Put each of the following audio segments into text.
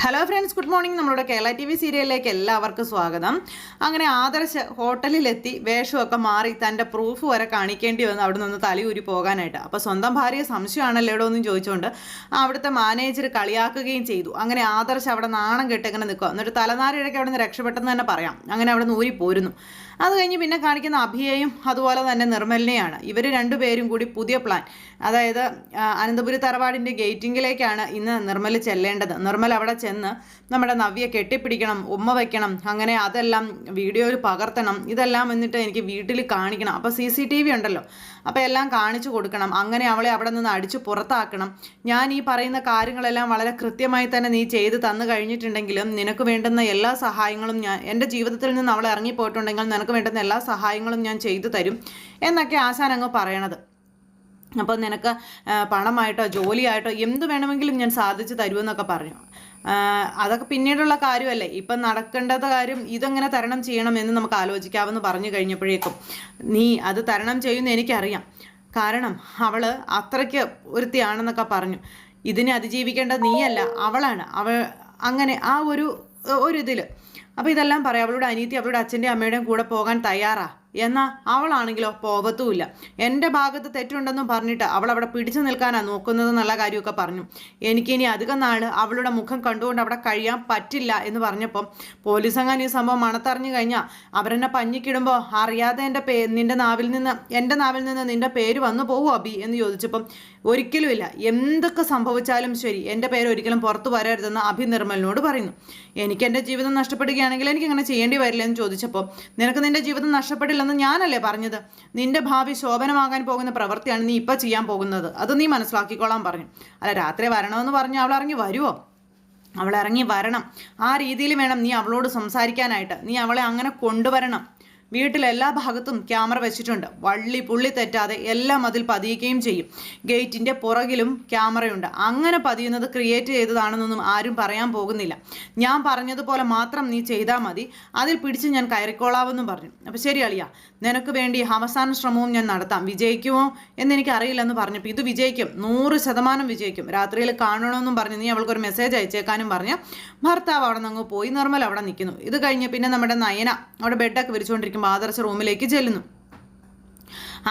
Hello friends good morning നമ്മുടെ Kerala T V സീരിയലിലേക്ക് എല്ലാവർക്കും സ്വാഗതം. അങ്ങനെ ആദർശ് ഹോട്ടലിലെത്തി വേഷമൊക്കെ മാറി തന്റെ പ്രൂഫ് വരെ കാണിക്കേണ്ടി വന്ന്. അവിടെ നിന്ന് തലയൂരി പോകാനായിട്ട്. അപ്പോൾ സ്വന്തം ഭാര്യയെ സംശയമാണല്ലോ എവിടെ ഒന്നും ചോദിച്ചുകൊണ്ട് അവിടുത്തെ മാനേജർ കളിയാക്കുകയും ചെയ്തു. അങ്ങനെ ആദർശ് അവിടെ നാണം കെട്ടിങ്ങനെ നിൽക്കുക എന്നിട്ട് തലനാരിഴയ്ക്ക് അവിടെ നിന്ന് രക്ഷപ്പെട്ടെന്ന് തന്നെ പറയാം. അങ്ങനെ അവിടെ നിന്ന് ഊരി പോരുന്നു. അത് കഴിഞ്ഞ് പിന്നെ കാണിക്കുന്ന അഭിയയും അതുപോലെ തന്നെ നിർമ്മലിനെയാണ്. ഇവർ രണ്ടുപേരും കൂടി പുതിയ പ്ലാൻ അതായത് അനന്തപുരി തറവാടിന്റെ ഗേറ്റിങ്ങിലേക്കാണ് ഇന്ന് നിർമ്മൽ ചെല്ലേണ്ടത്. നിർമ്മൽ അവിടെ ചെന്ന് നമ്മുടെ നവ്യെ കെട്ടിപ്പിടിക്കണം ഉമ്മ വയ്ക്കണം അങ്ങനെ അതെല്ലാം വീഡിയോയിൽ പകർത്തണം ഇതെല്ലാം എന്നിട്ട് എനിക്ക് വീട്ടിൽ കാണിക്കണം. അപ്പോൾ സി സി ടി വി ഉണ്ടല്ലോ. അപ്പോൾ എല്ലാം കാണിച്ചു കൊടുക്കണം. അങ്ങനെ അവളെ അവിടെ നിന്ന് അടിച്ചു പുറത്താക്കണം. ഞാൻ ഈ പറയുന്ന കാര്യങ്ങളെല്ലാം വളരെ കൃത്യമായി തന്നെ നീ ചെയ്ത് തന്നു കഴിഞ്ഞിട്ടുണ്ടെങ്കിലും നിനക്ക് വേണ്ടുന്ന എല്ലാ സഹായങ്ങളും ഞാൻ എന്റെ ജീവിതത്തിൽ നിന്ന് അവളെ ഇറങ്ങിപ്പോയിട്ടുണ്ടെങ്കിൽ നിനക്ക് വേണ്ടുന്ന എല്ലാ സഹായങ്ങളും ഞാൻ ചെയ്തു തരും എന്നൊക്കെ ആശാൻ അങ്ങ് പറയണത്. അപ്പോൾ നിനക്ക് പണമായിട്ടോ ജോലിയായിട്ടോ എന്ത് വേണമെങ്കിലും ഞാൻ സാധിച്ചു തരുമെന്നൊക്കെ പറഞ്ഞു. അതൊക്കെ പിന്നീടുള്ള കാര്യമല്ലേ? ഇപ്പം നടക്കേണ്ടത് കാര്യം ഇതെങ്ങനെ തരണം ചെയ്യണം എന്ന് നമുക്ക് ആലോചിക്കാമെന്ന് പറഞ്ഞു കഴിഞ്ഞപ്പോഴേക്കും നീ അത് തരണം ചെയ്യുമെന്ന് എനിക്കറിയാം. കാരണം അവൾ അത്രയ്ക്ക് ഒരുത്തിയാണെന്നൊക്കെ പറഞ്ഞു. ഇതിനെ അതിജീവിക്കേണ്ടത് നീയല്ല അവളാണ്. അവൾ അങ്ങനെ ആ ഒരു ഒരു ഇതിൽ അപ്പോൾ ഇതെല്ലാം പറയാം. അവളുടെ അനീതി അവളുടെ അച്ഛന്റെയും അമ്മയുടെയും കൂടെ പോകാൻ തയ്യാറാ. എന്നാൽ അവളാണെങ്കിലോ പോകത്തുമില്ല എന്റെ ഭാഗത്ത് തെറ്റുണ്ടെന്നും പറഞ്ഞിട്ട് അവൾ അവിടെ പിടിച്ചു നിൽക്കാനാണ് നോക്കുന്നത് എന്നുള്ള കാര്യമൊക്കെ പറഞ്ഞു. എനിക്കിനി അധികം നാൾ അവളുടെ മുഖം കണ്ടുകൊണ്ട് അവിടെ കഴിയാൻ പറ്റില്ല എന്ന് പറഞ്ഞപ്പം പോലീസ് അങ്ങനെ ഈ സംഭവം മണത്തറിഞ്ഞു കഴിഞ്ഞാൽ അവരെന്നെ പഞ്ഞിക്കിടുമ്പോൾ അറിയാതെ എന്റെ പേ നിന്റെ നാവിൽ നിന്ന് എന്റെ നാവിൽ നിന്ന് നിന്റെ പേര് വന്നു പോകുമോ അബി എന്ന് ചോദിച്ചപ്പം ഒരിക്കലുമില്ല. എന്തൊക്കെ സംഭവിച്ചാലും ശരി എന്റെ പേര് ഒരിക്കലും പുറത്തു വരരുതെന്ന് അഭി നിർമ്മലിനോട് പറയുന്നു. എനിക്ക് എന്റെ ജീവിതം നഷ്ടപ്പെടുകയാണെങ്കിൽ എനിക്ക് അങ്ങനെ ചെയ്യേണ്ടി വരില്ല എന്ന് ചോദിച്ചപ്പോൾ നിനക്ക് നിന്റെ ജീവിതം നഷ്ടപ്പെടില്ലെന്ന് ഞാനല്ലേ പറഞ്ഞത്? നിന്റെ ഭാവി ശോഭനമാകാൻ പോകുന്ന പ്രവൃത്തിയാണ് നീ ഇപ്പം ചെയ്യാൻ പോകുന്നത്. അത് നീ മനസ്സിലാക്കിക്കോളാൻ പറഞ്ഞു. അല്ല രാത്രി വരണമെന്ന് പറഞ്ഞു അവൾ ഇറങ്ങി വരുമോ അവൾ ഇറങ്ങി വരണം. ആ രീതിയിൽ വേണം നീ അവളോട് സംസാരിക്കാനായിട്ട്. നീ അവളെ അങ്ങനെ കൊണ്ടുവരണം. വീട്ടിൽ എല്ലാ ഭാഗത്തും ക്യാമറ വെച്ചിട്ടുണ്ട്. വള്ളി പുള്ളി തെറ്റാതെ എല്ലാം അതിൽ പതിയുകയും ചെയ്യും. ഗേറ്റിന്റെ പുറകിലും ക്യാമറയുണ്ട്. അങ്ങനെ പതിയുന്നത് ക്രിയേറ്റ് ചെയ്തതാണെന്നൊന്നും ആരും പറയാൻ പോകുന്നില്ല. ഞാൻ പറഞ്ഞതുപോലെ മാത്രം നീ ചെയ്താൽ മതി. അതിൽ പിടിച്ച് ഞാൻ കയറിക്കോളാവെന്നും പറഞ്ഞു. അപ്പോൾ ശരി അളിയ. നിനക്ക് വേണ്ടി അവസാന ശ്രമവും ഞാൻ നടത്താം. വിജയിക്കുമോ എന്നെനിക്ക് അറിയില്ലെന്ന് പറഞ്ഞപ്പോൾ ഇത് വിജയിക്കും. നൂറ് ശതമാനം വിജയിക്കും. രാത്രിയിൽ കാണണമെന്നും പറഞ്ഞു നീ അവൾക്കൊരു മെസ്സേജ് അയച്ചേക്കാനും പറഞ്ഞ് ഭർത്താവ് അവിടെ നിന്ന് പോയി. നിർമ്മൽ അവിടെ നിൽക്കുന്നു. ഇത് കഴിഞ്ഞ് പിന്നെ നമ്മുടെ നയന അവിടെ ബെഡൊക്കെ വിരിച്ചുകൊണ്ടിരിക്കുമ്പോൾ ആദർശ റൂമിലേക്ക് ചെല്ലുന്നു.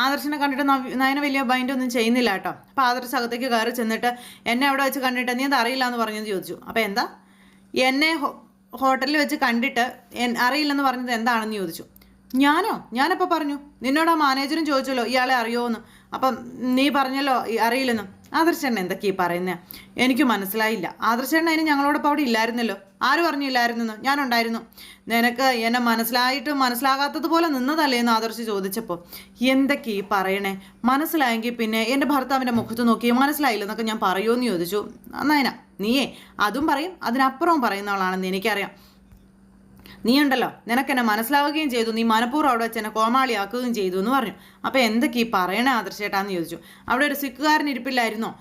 ആദർശനെ കണ്ടിട്ട് നയന വലിയ ബൈൻഡ് ഒന്നും ചെയ്യുന്നില്ല കേട്ടോ. അപ്പോൾ ആദർശ് അകത്തേക്ക് കയറി ചെന്നിട്ട് എന്നെ അവിടെ വെച്ച് കണ്ടിട്ട് നീ അത് അറിയില്ല എന്ന് പറഞ്ഞത് ചോദിച്ചു. അപ്പോൾ എന്താ? എന്നെ ഹോട്ടലിൽ വെച്ച് കണ്ടിട്ട് അറിയില്ലെന്ന് പറഞ്ഞത് എന്താണെന്ന് ചോദിച്ചു. ഞാനോ? ഞാനപ്പോൾ പറഞ്ഞു? നിന്നോട് ആ മാനേജറും ചോദിച്ചല്ലോ ഇയാളെ അറിയുമോന്ന് അപ്പം നീ പറഞ്ഞല്ലോ അറിയില്ലെന്ന്. ആദർശേണ്ണ എന്തൊക്കെയാ പറയുന്നത് എനിക്ക് മനസ്സിലായില്ല. ആദർശേണ്ണ അതിന് ഞങ്ങളോടൊപ്പം അവിടെ ഇല്ലായിരുന്നല്ലോ. ആര് പറഞ്ഞില്ലായിരുന്നെന്ന്? ഞാനുണ്ടായിരുന്നു. നിനക്ക് എന്നെ മനസ്സിലായിട്ടും മനസ്സിലാകാത്തതുപോലെ നിന്നതല്ലേ എന്ന് ആദർശ് ചോദിച്ചപ്പോൾ. എന്തൊക്കെ ഈ പറയണേ? മനസ്സിലായെങ്കിൽ പിന്നെ എന്റെ ഭർത്താവിന്റെ മുഖത്ത് നോക്കി മനസ്സിലായില്ലെന്നൊക്കെ ഞാൻ പറയുമോ എന്ന് ചോദിച്ചു. നന്നായന. നീയേ അതും പറയും. അതിനപ്പുറവും പറയുന്നവളാണെന്ന് എനിക്കറിയാം. നീ ഉണ്ടല്ലോ നിനക്കെന്നെ മനസ്സിലാവുകയും ചെയ്തു. നീ മനഃപൂർവം അവിടെ വെച്ച് എന്നെ കോമാളിയാക്കുകയും ചെയ്തു എന്ന് പറഞ്ഞു. അപ്പോൾ എന്തൊക്കെ ഈ പറയണേ ആദർശേട്ടാന്ന് ചോദിച്ചു. അവിടെ ഒരു സിക്കുകാരൻ ഇരിപ്പില്ലായിരുന്നോ?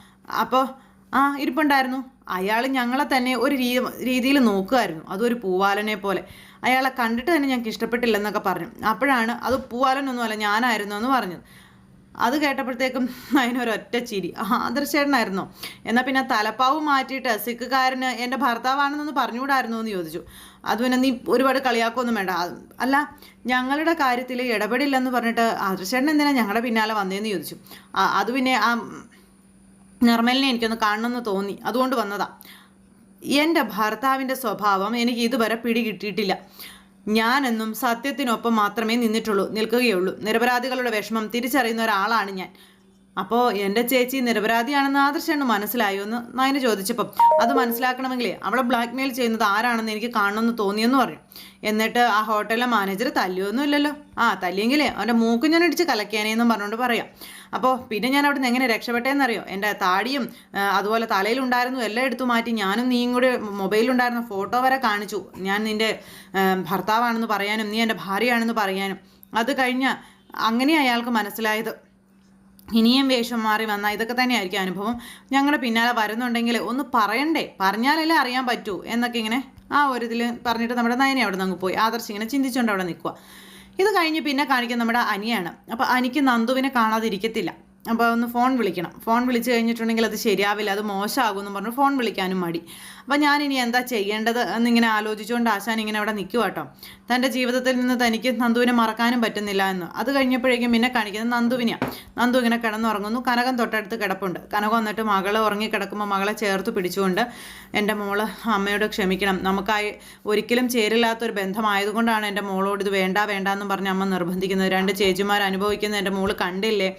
അപ്പോൾ ആ ഇരിപ്പുണ്ടായിരുന്നു. അയാൾ ഞങ്ങളെ തന്നെ ഒരു രീതിയിൽ നോക്കുമായിരുന്നു അതൊരു പൂവാലനെ പോലെ. അയാളെ കണ്ടിട്ട് തന്നെ ഞങ്ങൾക്ക് ഇഷ്ടപ്പെട്ടില്ലെന്നൊക്കെ പറഞ്ഞു. അപ്പോഴാണ് അത് പൂവാലനൊന്നുമല്ല ഞാനായിരുന്നു എന്ന് പറഞ്ഞത്. അത് കേട്ടപ്പോഴത്തേക്കും അതിനൊരൊറ്റ ചിരി. ആദർശേട്ടനായിരുന്നോ? എന്നാൽ പിന്നെ തലപ്പാവ് മാറ്റിയിട്ട് സിക്കുകാരന് എന്റെ ഭർത്താവാണെന്നൊന്ന് പറഞ്ഞുകൂടായിരുന്നു എന്ന് ചോദിച്ചു. അത് പിന്നെ നീ ഒരുപാട് കളിയാക്കൊന്നും വേണ്ട. അല്ല ഞങ്ങളുടെ കാര്യത്തിൽ ഇടപെടില്ലെന്ന് പറഞ്ഞിട്ട് ആദർശേട്ടൻ എന്തിനാ ഞങ്ങളുടെ പിന്നാലെ വന്നതെന്ന് ചോദിച്ചു. അത് പിന്നെ ആ നിർമ്മലിനെ എനിക്കൊന്ന് കാണണമെന്ന് തോന്നി. അതുകൊണ്ട് വന്നതാ. എന്റെ ഭർത്താവിന്റെ സ്വഭാവം എനിക്ക് ഇതുവരെ പിടികിട്ടിയിട്ടില്ല. ഞാനെന്നും സത്യത്തിനൊപ്പം മാത്രമേ നിന്നിട്ടുള്ളൂ നിൽക്കുകയുള്ളൂ. നിരപരാധികളുടെ വിഷമം തിരിച്ചറിയുന്ന ഒരാളാണ് ഞാൻ. അപ്പോൾ എന്റെ ചേച്ചി നിരപരാധിയാണെന്ന് ആദർശാണ് മനസ്സിലായോ എന്ന് നയന ചോദിച്ചപ്പം അത് മനസ്സിലാക്കണമെങ്കിൽ അവളെ ബ്ലാക്ക് മെയിൽ ചെയ്യുന്നത് ആരാണെന്ന് എനിക്ക് കാണണമെന്ന് തോന്നിയെന്ന് പറഞ്ഞു എന്നിട്ട് ആ ഹോട്ടലിലെ മാനേജർ തല്ലിയൊന്നും ഇല്ലല്ലോ. ആ തല്ലിയെങ്കിലേ അവന്റെ മൂക്ക് ഞാൻ ഇടിച്ച് കലക്കാനേന്നും പറഞ്ഞുകൊണ്ട് പറയാം. അപ്പോൾ പിന്നെ ഞാൻ അവിടെ നിന്ന് എങ്ങനെ രക്ഷപ്പെട്ടേന്നറിയോ? എന്റെ താടിയും അതുപോലെ തലയിൽ തലയിലുണ്ടായിരുന്നു എല്ലാം എടുത്തു മാറ്റി ഞാനും നീയും കൂടി മൊബൈലിലുണ്ടായിരുന്ന ഫോട്ടോ വരെ കാണിച്ചു. ഞാൻ നിന്റെ ഭർത്താവാണെന്ന് പറയാനും നീ എന്റെ ഭാര്യയാണെന്ന് പറയാനും. അത് കഴിഞ്ഞ് അങ്ങനെ അയാൾക്ക് മനസ്സിലായത്. ഇനിയും വേഷം മാറി വന്നാൽ ഇതൊക്കെ തന്നെയായിരിക്കും അനുഭവം. ഞങ്ങളുടെ പിന്നാലെ വരുന്നുണ്ടെങ്കിൽ ഒന്ന് പറയണ്ടേ? പറഞ്ഞാലല്ലേ അറിയാൻ പറ്റൂ എന്നൊക്കെ ഇങ്ങനെ ആ ഒരു ഇതിൽ പറഞ്ഞിട്ട് നമ്മുടെ നയനെ അവിടെ നിന്ന് പോയി. ആദർശ് ഇങ്ങനെ ചിന്തിച്ചുകൊണ്ട് അവിടെ നിൽക്കുക ഇത് കഴിഞ്ഞ് പിന്നെ കാണിക്കുന്ന നമ്മുടെ അനിയാണ്. അപ്പോൾ അനിക്ക് നന്ദുവിനെ കാണാതിരിക്കത്തില്ല. അപ്പോൾ ഒന്ന് ഫോൺ വിളിക്കണം. ഫോൺ വിളിച്ച് കഴിഞ്ഞിട്ടുണ്ടെങ്കിൽ അത് ശരിയാവില്ല അത് മോശമാകുമെന്ന് പറഞ്ഞു ഫോൺ വിളിക്കാനും മടി. അപ്പോൾ ഞാൻ ഇനി എന്താ ചെയ്യേണ്ടത് എന്നിങ്ങനെ ആലോചിച്ചുകൊണ്ട് ആശാൻ ഇങ്ങനെ അവിടെ നിൽക്കുക കേട്ടോ തന്റെ ജീവിതത്തിൽ നിന്ന് തനിക്ക് നന്ദുവിനെ മറക്കാനും പറ്റുന്നില്ല എന്ന്. അത് കഴിഞ്ഞപ്പോഴേക്കും പിന്നെ കാണിക്കുന്നത് നന്ദുവിനെയാണ് നന്ദു ഇങ്ങനെ കിടന്നുറങ്ങുന്നു. കനകം തൊട്ടടുത്ത് കിടപ്പുണ്ട്. കനകം വന്നിട്ട് മകളെ ഉറങ്ങി കിടക്കുമ്പോൾ മകളെ ചേർത്ത് പിടിച്ചുകൊണ്ട് എന്റെ മോൾ അമ്മയോട് ക്ഷമിക്കണം. നമുക്കായി ഒരിക്കലും ചേരില്ലാത്തൊരു ബന്ധമായതുകൊണ്ടാണ് എന്റെ മോളോട് ഇത് വേണ്ട വേണ്ട എന്നും പറഞ്ഞ് അമ്മ നിർബന്ധിക്കുന്നത്. രണ്ട് ചേച്ചിമാർ അനുഭവിക്കുന്ന എന്റെ മോൾ കണ്ടില്ലേ?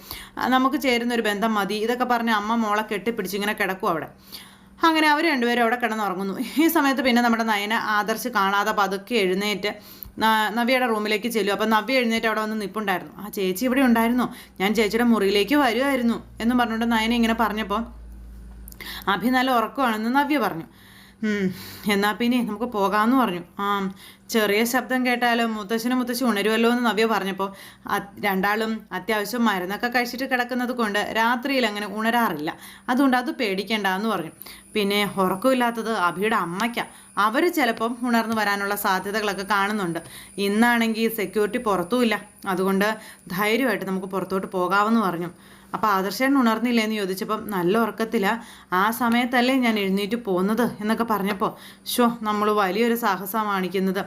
നമുക്ക് ചേരുന്ന ഒരു ബന്ധം മതി. ഇതൊക്കെ പറഞ്ഞ് അമ്മ മോളെ കെട്ടിപ്പിടിച്ച് ഇങ്ങനെ കിടക്കും അവിടെ. അങ്ങനെ അവർ രണ്ടുപേരും അവിടെ കിടന്നുറങ്ങുന്നു. ഈ സമയത്ത് പിന്നെ നമ്മുടെ നയന ആദർശ് കാണാതെ പതുക്കെ എഴുന്നേറ്റ് നവ്യയുടെ റൂമിലേക്ക് ചെല്ലും. അപ്പം നവ്യ എഴുന്നേറ്റ് അവിടെ വന്ന് നിപ്പുണ്ടായിരുന്നു. ആ ചേച്ചി ഇവിടെ ഉണ്ടായിരുന്നു. ഞാൻ ചേച്ചിയുടെ മുറിയിലേക്ക് വരുമായിരുന്നു എന്ന് പറഞ്ഞുകൊണ്ട് നയന ഇങ്ങനെ പറഞ്ഞപ്പോൾ അഭി നല്ല ഉറക്കമാണെന്ന് നവ്യ പറഞ്ഞു. എന്നാൽ പിന്നെ നമുക്ക് പോകാമെന്ന് പറഞ്ഞു. ആ ചെറിയ ശബ്ദം കേട്ടാലോ? മുത്തശ്ശനും മുത്തശ്ശി ഉണരുമല്ലോ എന്ന് നവ്യ പറഞ്ഞപ്പോൾ രണ്ടാളും അത്യാവശ്യം മരുന്നൊക്കെ കഴിച്ചിട്ട് കിടക്കുന്നത് കൊണ്ട് രാത്രിയിൽ അങ്ങനെ ഉണരാറില്ല. അതുകൊണ്ട് അത് പേടിക്കേണ്ട എന്ന് പറഞ്ഞു. പിന്നെ ഉറക്കമില്ലാത്തത് അഭിയുടെ അമ്മയ്ക്കാണ് അവർ ചിലപ്പം ഉണർന്നു വരാനുള്ള സാധ്യതകളൊക്കെ കാണുന്നുണ്ട്. ഇന്നാണെങ്കിൽ സെക്യൂരിറ്റി പുറത്തുമില്ല. അതുകൊണ്ട് ധൈര്യമായിട്ട് നമുക്ക് പുറത്തോട്ട് പോകാമെന്ന് പറഞ്ഞു. അപ്പോൾ ആദർശൻ ഉണർന്നില്ലേ എന്ന് ചോദിച്ചപ്പം നല്ല ഉറക്കത്തില്ല ആ സമയത്തല്ലേ ഞാൻ എഴുന്നേറ്റ് പോകുന്നത് എന്നൊക്കെ പറഞ്ഞപ്പോൾ ഷോ നമ്മൾ വലിയൊരു സാഹസം കാണിക്കുന്നത്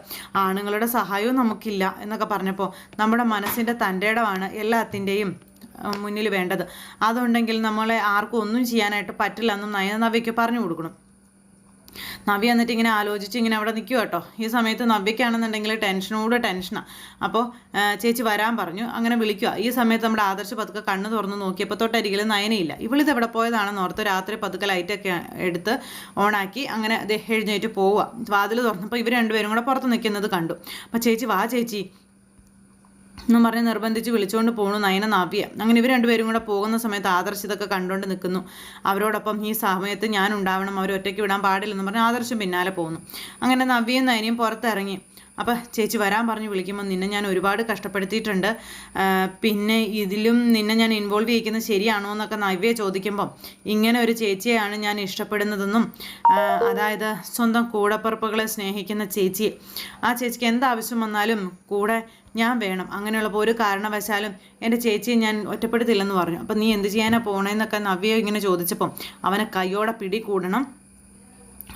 ആണുങ്ങളുടെ സഹായവും നമുക്കില്ല എന്നൊക്കെ പറഞ്ഞപ്പോൾ നമ്മുടെ മനസ്സിന്റെ തന്റെടമാണ് എല്ലാത്തിന്റെയും മുന്നിൽ വേണ്ടത്. അതുണ്ടെങ്കിൽ നമ്മളെ ആർക്കും ഒന്നും ചെയ്യാനായിട്ട് പറ്റില്ല എന്നും നയനവയ്ക്ക് പറഞ്ഞു കൊടുക്കണം. നവ്യ എന്നിട്ട് ഇങ്ങനെ ആലോചിച്ച് ഇങ്ങനെ അവിടെ നിൽക്കുക കേട്ടോ. ഈ സമയത്ത് നവ്യക്കാണെന്നുണ്ടെങ്കിൽ ടെൻഷനോട് ടെൻഷനാണ് അപ്പോൾ ചേച്ചി വരാൻ പറഞ്ഞു. അങ്ങനെ വിളിക്കുക ഈ സമയത്ത് നമ്മുടെ ആദർശ പതുക്കെ കണ്ണ് തുറന്ന് നോക്കിയപ്പോൾ തൊട്ടരികിൽ നയനയില്ല. ഇവളിത് എവിടെ പോയതാണെന്ന് ഓർത്ത് രാത്രി പതുക്കെ ലൈറ്റൊക്കെ എടുത്ത് ഓണാക്കി അങ്ങനെ എഴുന്നേറ്റ് പോവുക വാതിൽ തുറന്നപ്പോൾ ഇവർ രണ്ടുപേരും കൂടെ പുറത്ത് നിൽക്കുന്നത് കണ്ടു. അപ്പോൾ ചേച്ചി വാ ചേച്ചി. എന്നും പറഞ്ഞ് നിർബന്ധിച്ച് വിളിച്ചുകൊണ്ട് പോണു നയന നാവിയ. അങ്ങനെ ഇവർ രണ്ടുപേരും കൂടെ പോകുന്ന സമയത്ത് ആദർശ് ഇതൊക്കെ കണ്ടുകൊണ്ട് നിൽക്കുന്നു അവരോടൊപ്പം ഈ സമയത്ത് ഞാൻ ഉണ്ടാവണം അവർ ഒറ്റയ്ക്ക് വിടാൻ പാടില്ലെന്ന് പറഞ്ഞ് ആദർശം പിന്നാലെ പോകുന്നു അങ്ങനെ നവ്യയും നയനയും പുറത്തിറങ്ങി. അപ്പോൾ ചേച്ചി വരാൻ പറഞ്ഞ് വിളിക്കുമ്പോൾ നിന്നെ ഞാൻ ഒരുപാട് കഷ്ടപ്പെടുത്തിയിട്ടുണ്ട്. പിന്നെ ഇതിലും നിന്നെ ഞാൻ ഇൻവോൾവ് ചെയ്യിക്കുന്നത് ശരിയാണോ എന്നൊക്കെ നവ്യ ചോദിക്കുമ്പം ഇങ്ങനെ ഒരു ചേച്ചിയെയാണ് ഞാൻ ഇഷ്ടപ്പെടുന്നതെന്നും അതായത് സ്വന്തം കൂടപ്പുറപ്പുകളെ സ്നേഹിക്കുന്ന ചേച്ചി ആ ചേച്ചിക്ക് എന്താവശ്യം വന്നാലും കൂടെ ഞാൻ വേണം. അങ്ങനെയുള്ളപ്പോൾ ഒരു കാരണവശാലും എന്റെ ചേച്ചിയെ ഞാൻ ഒറ്റപ്പെടുത്തില്ലെന്ന് പറഞ്ഞു. അപ്പം നീ എന്ത് ചെയ്യാനാണ് പോകണേന്നൊക്കെ നവ്യ ഇങ്ങനെ ചോദിച്ചപ്പം അവനെ കൈയോടെ പിടി കൂടണം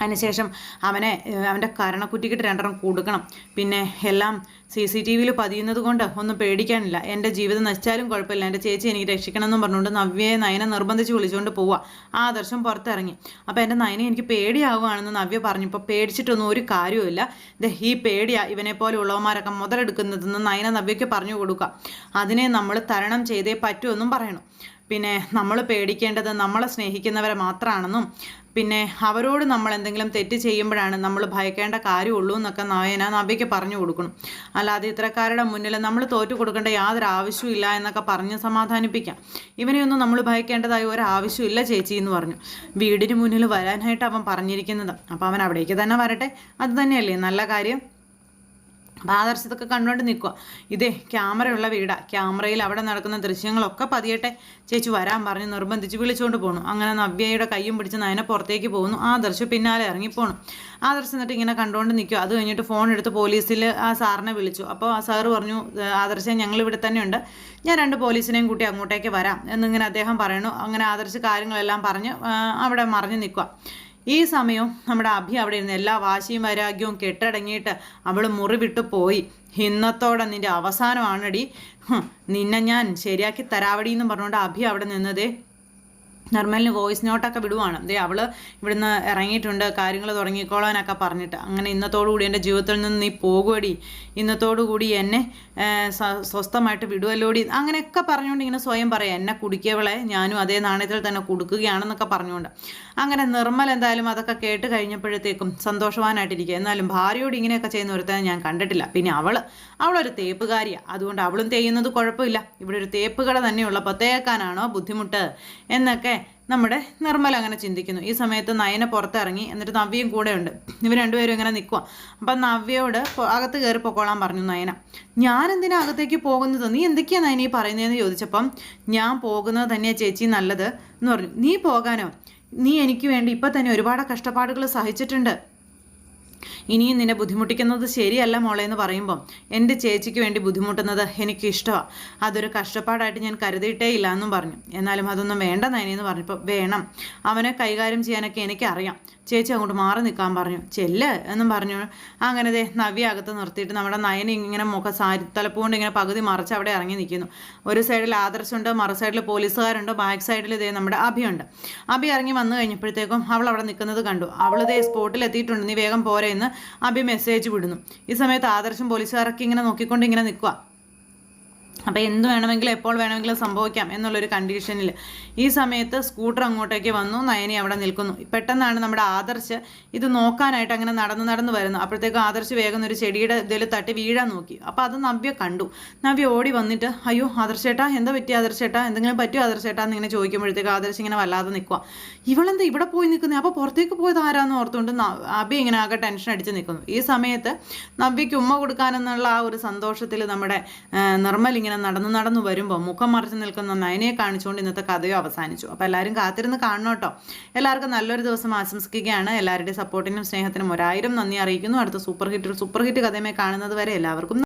അതിനുശേഷം അവനെ അവന്റെ കരണക്കുറ്റിക്കിട്ട് രണ്ടെണ്ണം കൊടുക്കണം. പിന്നെ എല്ലാം സി സി ടി വിയിൽ പതിയുന്നത് കൊണ്ട് ഒന്നും പേടിക്കാനില്ല. എന്റെ ജീവിതം നശിച്ചാലും കുഴപ്പമില്ല. എന്റെ ചേച്ചി എനിക്ക് രക്ഷിക്കണമെന്നും പറഞ്ഞുകൊണ്ട് നവ്യയെ നയനെ നിർബന്ധിച്ച് വിളിച്ചുകൊണ്ട് പോവുക ആദർശം പുറത്തിറങ്ങി. അപ്പോൾ എന്റെ നയനെ എനിക്ക് പേടിയാവുകയാണെന്ന് നവ്യ പറഞ്ഞു. പറഞ്ഞപ്പോൾ പേടിച്ചിട്ടൊന്നും ഒരു കാര്യവുമില്ല. ദ ഈ പേടിയാ ഇവനെ പോലെ ഉള്ളവന്മാരൊക്കെ മുതലെടുക്കുന്നതെന്ന് നയന നവ്യയ്ക്ക് പറഞ്ഞു കൊടുക്കുക. അതിനെ നമ്മൾ തരണം ചെയ്തേ പറ്റുമെന്നും പറയണം. പിന്നെ നമ്മൾ പേടിക്കേണ്ടത് നമ്മളെ സ്നേഹിക്കുന്നവരെ മാത്രമാണെന്നും പിന്നെ അവരോട് നമ്മൾ എന്തെങ്കിലും തെറ്റ് ചെയ്യുമ്പോഴാണ് നമ്മൾ ഭയക്കേണ്ട കാര്യമുള്ളൂ എന്നൊക്കെ നയന നബിക്ക് പറഞ്ഞു കൊടുക്കണം. അല്ലാതെ ഇത്തരക്കാരുടെ മുന്നിൽ നമ്മൾ തോറ്റു കൊടുക്കേണ്ട യാതൊരു ആവശ്യമില്ല എന്നൊക്കെ പറഞ്ഞ് സമാധാനിപ്പിക്കാം. ഇവനെയൊന്നും നമ്മൾ ഭയക്കേണ്ടതായി ഒരു ആവശ്യമില്ല ചേച്ചി എന്ന് പറഞ്ഞു. വീടിന് മുന്നിൽ വരാനായിട്ട് അവൻ പറഞ്ഞിരിക്കുന്നത്. അപ്പോൾ അവൻ അവിടേക്ക് തന്നെ വരട്ടെ. അത് തന്നെയല്ലേ നല്ല കാര്യം. അപ്പോൾ ആദർശത്തൊക്കെ കണ്ടുകൊണ്ട് നിൽക്കുക ഇതേ ക്യാമറയുള്ള വീടാണ് ക്യാമറയിൽ അവിടെ നടക്കുന്ന ദൃശ്യങ്ങളൊക്കെ പതിയട്ടെ ചേച്ചി വരാൻ പറഞ്ഞ് നിർബന്ധിച്ച് വിളിച്ചുകൊണ്ട് പോകണം അങ്ങനെ നവ്യയുടെ കയ്യും പിടിച്ച് നയനെ പുറത്തേക്ക് പോകുന്നു ആ ദൃശ്യം പിന്നാലെ ഇറങ്ങിപ്പോണു ദൃശ്യം എന്നിട്ട് ഇങ്ങനെ കണ്ടുകൊണ്ട് നിൽക്കുക അത് കഴിഞ്ഞിട്ട് ഫോൺ എടുത്ത് പോലീസിൽ ആ സാറിനെ വിളിച്ചു. അപ്പോൾ ആ സാറ് പറഞ്ഞു ആദർശം ഞങ്ങൾ ഇവിടെ തന്നെയുണ്ട് ഞാൻ രണ്ട് പോലീസിനെയും കൂട്ടി അങ്ങോട്ടേക്ക് വരാം എന്നിങ്ങനെ അദ്ദേഹം പറയണു. അങ്ങനെ ആദർശ കാര്യങ്ങളെല്ലാം പറഞ്ഞ് അവിടെ മറിഞ്ഞു നിൽക്കുക ഈ സമയം നമ്മുടെ അഭി അവിടെ ഇരുന്ന് എല്ലാ വാശിയും വൈരാഗ്യവും കെട്ടടങ്ങിയിട്ട് അവൾ മുറി വിട്ടു പോയി. ഇന്നത്തോടെ നിന്റെ അവസാനമാണടി. നിന്നെ ഞാൻ ശരിയാക്കി തരാവടി എന്ന് പറഞ്ഞുകൊണ്ട് അഭി അവിടെ നിന്നതേ നിർമ്മലിന് വോയിസ് നോട്ടൊക്കെ വിടുവാണ്. ദേ അവൾ ഇവിടുന്ന് ഇറങ്ങിയിട്ടുണ്ട് കാര്യങ്ങൾ തുടങ്ങിക്കോളാനൊക്കെ പറഞ്ഞിട്ട്. അങ്ങനെ ഇന്നത്തോടുകൂടി എന്റെ ജീവിതത്തിൽ നിന്ന് നീ പോകുവടി. ഇന്നത്തോടുകൂടി എന്നെ സ്വസ്ഥമായിട്ട് വിടുവല്ലോടി. അങ്ങനെയൊക്കെ പറഞ്ഞുകൊണ്ട് ഇങ്ങനെ സ്വയം പറയാം എന്നെ കുടിക്കവളെ ഞാനും അതേ നാണയത്തിൽ തന്നെ കൊടുക്കുകയാണെന്നൊക്കെ പറഞ്ഞുകൊണ്ട്. അങ്ങനെ നിർമ്മൽ എന്തായാലും അതൊക്കെ കേട്ട് കഴിഞ്ഞപ്പോഴത്തേക്കും സന്തോഷവാനായിട്ടിരിക്കുക എന്നാലും ഭാര്യയോട് ഇങ്ങനെയൊക്കെ ചെയ്യുന്ന ഒരുത്തനെ ഞാൻ കണ്ടിട്ടില്ല. പിന്നെ അവൾ അവളൊരു തേപ്പുകാരിയാണ് അതുകൊണ്ട് അവളും തേയുന്നത് കുഴപ്പമില്ല. ഇവിടെ ഒരു തേപ്പുകട തന്നെയുള്ളപ്പോൾ തേക്കാനാണോ ബുദ്ധിമുട്ട് എന്നൊക്കെ നമ്മുടെ നിർമ്മല അങ്ങനെ ചിന്തിക്കുന്നു. ഈ സമയത്ത് നയന പുറത്തിറങ്ങി എന്നിട്ട് നവ്യയും കൂടെയുണ്ട്. ഇവർ രണ്ടുപേരും ഇങ്ങനെ നിൽക്കുക അപ്പം നവ്യയോട് അകത്ത് കയറി പൊക്കോളാൻ പറഞ്ഞു നയന. ഞാൻ എന്തിനാ അകത്തേക്ക് പോകുന്നത്? നീ എന്തൊക്കെയാണ് നയന ഈ പറയുന്നതെന്ന് ചോദിച്ചപ്പം ഞാൻ പോകുന്നത് തന്നെയാണ് ചേച്ചി നല്ലത് എന്ന് പറഞ്ഞു. നീ പോകാനോ? നീ എനിക്ക് വേണ്ടി ഇപ്പം തന്നെ ഒരുപാട് കഷ്ടപ്പാടുകൾ സഹിച്ചിട്ടുണ്ട്. ഇനിയും നിന്നെ ബുദ്ധിമുട്ടിക്കുന്നത് ശരിയല്ല മോളെ എന്ന് പറയുമ്പം എന്റെ ചേച്ചിക്ക് വേണ്ടി ബുദ്ധിമുട്ടുന്നത് എനിക്ക് ഇഷ്ടമാണ് അതൊരു കഷ്ടപ്പാടായിട്ട് ഞാൻ കരുതിയിട്ടേ ഇല്ല എന്നും പറഞ്ഞു. എന്നാലും അതൊന്നും വേണ്ട നയനെന്ന് പറഞ്ഞപ്പോൾ വേണം. അവനെ കൈകാര്യം ചെയ്യാനൊക്കെ എനിക്കറിയാം. ചേച്ചി അങ്ങോട്ട് മാറി നിൽക്കാൻ പറഞ്ഞു. ചെല്ല് എന്നും പറഞ്ഞു. അങ്ങനെ ദേ നവ്യ അകത്ത് നിർത്തിയിട്ട് നമ്മുടെ നയന ഇങ്ങനെ മുഖ സാരി തലപ്പുകൊണ്ട് ഇങ്ങനെ പകുതി മറിച്ച് അവിടെ ഇറങ്ങി നിൽക്കുന്നു. ഒരു സൈഡിൽ ആദർശുണ്ട് മറു സൈഡിൽ പോലീസുകാരുണ്ട് ബാക്ക് സൈഡിൽ ദേ നമ്മുടെ അഭിയുണ്ട് അഭി ഇറങ്ങി വന്നു കഴിഞ്ഞപ്പോഴത്തേക്കും അവൾ അവിടെ നിൽക്കുന്നത് കണ്ടു. അവൾ ദേ സ്പോട്ടിൽ എത്തിയിട്ടുണ്ട് നീ വേഗം പോരെ എന്ന് അഭി മെസ്സേജ് വിടുന്നു. ഈ സമയത്ത് ആദർശം പോലീസുകാരൊക്കെ ഇങ്ങനെ നോക്കിക്കൊണ്ട് ഇങ്ങനെ നിൽക്കുക അപ്പോൾ എന്ത് വേണമെങ്കിലും എപ്പോൾ വേണമെങ്കിലും സംഭവിക്കാം എന്നുള്ളൊരു കണ്ടീഷനിൽ ഈ സമയത്ത് സ്കൂട്ടർ അങ്ങോട്ടേക്ക് വന്നു നയനി അവിടെ നിൽക്കുന്നു. പെട്ടെന്നാണ് നമ്മുടെ ആദർശ് ഇത് നോക്കാനായിട്ട് അങ്ങനെ നടന്ന് നടന്ന് വരുന്നു. അപ്പോഴത്തേക്കും ആദർശ് വേഗം ഒരു ചെടിയുടെ ഇതിൽ തട്ടി വീഴാൻ നോക്കി. അപ്പോൾ അത് നവ്യ കണ്ടു. നവ്യ ഓടി വന്നിട്ട് അയ്യോ ആദർശേട്ടാ എന്താ പറ്റി ആദർശേട്ടാ? എന്തെങ്കിലും പറ്റിയോ ആദർശേട്ടാ? എന്ന് ഇങ്ങനെ ചോദിക്കുമ്പോഴത്തേക്ക് ആദർശ് ഇങ്ങനെ വല്ലാതെ നിൽക്കുക ഇവളെന്താ ഇവിടെ പോയി നിൽക്കുന്നത് അപ്പോൾ പുറത്തേക്ക് പോയത് ആരാന്ന് ഓർത്തുകൊണ്ട് അബി ഇങ്ങനെ ആകെ ടെൻഷൻ അടിച്ച് നിൽക്കുന്നു ഈ സമയത്ത് നവ്യയ്ക്ക് ഉമ്മ കൊടുക്കാനെന്നുള്ള ആ ഒരു സന്തോഷത്തിൽ നമ്മുടെ നിർമ്മലിങ്ങനെ ഇങ്ങനെ നടന്നു നടന്നു വരുമ്പോൾ മുഖം മറച്ച് നിൽക്കുന്ന നയനയെ കാണിച്ചുകൊണ്ട് ഇന്നത്തെ കഥയും അവസാനിച്ചു. അപ്പോൾ എല്ലാവരും കാത്തിരുന്ന് കാണണം കേട്ടോ എല്ലാവർക്കും നല്ലൊരു ദിവസം ആശംസിക്കുകയാണ്. എല്ലാവരുടെയും സപ്പോർട്ടിനും സ്നേഹത്തിനും ഒരായിരം നന്ദി അറിയിക്കുന്നു. അടുത്ത സൂപ്പർ ഹിറ്റ് സൂപ്പർ ഹിറ്റ് കഥയുമായി കാണുന്നത് വരെ എല്ലാവർക്കും